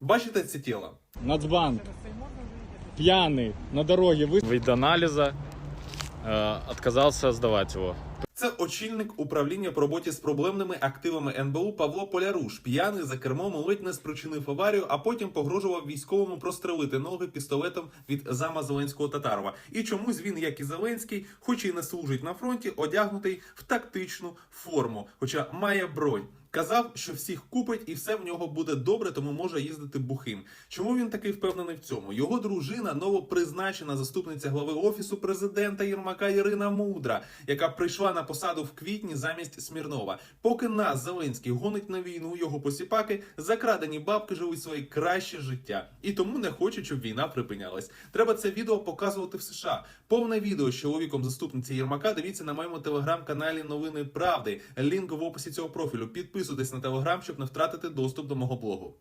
Бачите це тіло? Нацбанк. Пьяный на дороге вы... Вид анализа, э, отказался сдавать его. Це очільник управління по роботі з проблемними активами НБУ Павло Поляруш. П'яний за кермом ледь не спричинив аварію, а потім погрожував військовому прострелити ноги пістолетом від зама Зеленського Татарова. І чомусь він, як і Зеленський, хоч і не служить на фронті, одягнутий в тактичну форму, хоча має бронь. Казав, що всіх купить і все в нього буде добре, тому може їздити бухим. Чому він такий впевнений в цьому? Його дружина новопризначена заступниця глави офісу президента Єрмака Ірина Мудра, яка прийшла на посаду в квітні замість Смірнова. Поки нас Зеленський гонить на війну, його посіпаки закрадені бабки живуть своє краще життя і тому не хочуть, щоб війна припинялась. Треба це відео показувати в США. Повне відео з чоловіком заступниці Єрмака. Дивіться на моєму телеграм-каналі Новини Правди. Лінк в описі цього профілю. Підписуйтесь на телеграм, щоб не втратити доступ до мого блогу.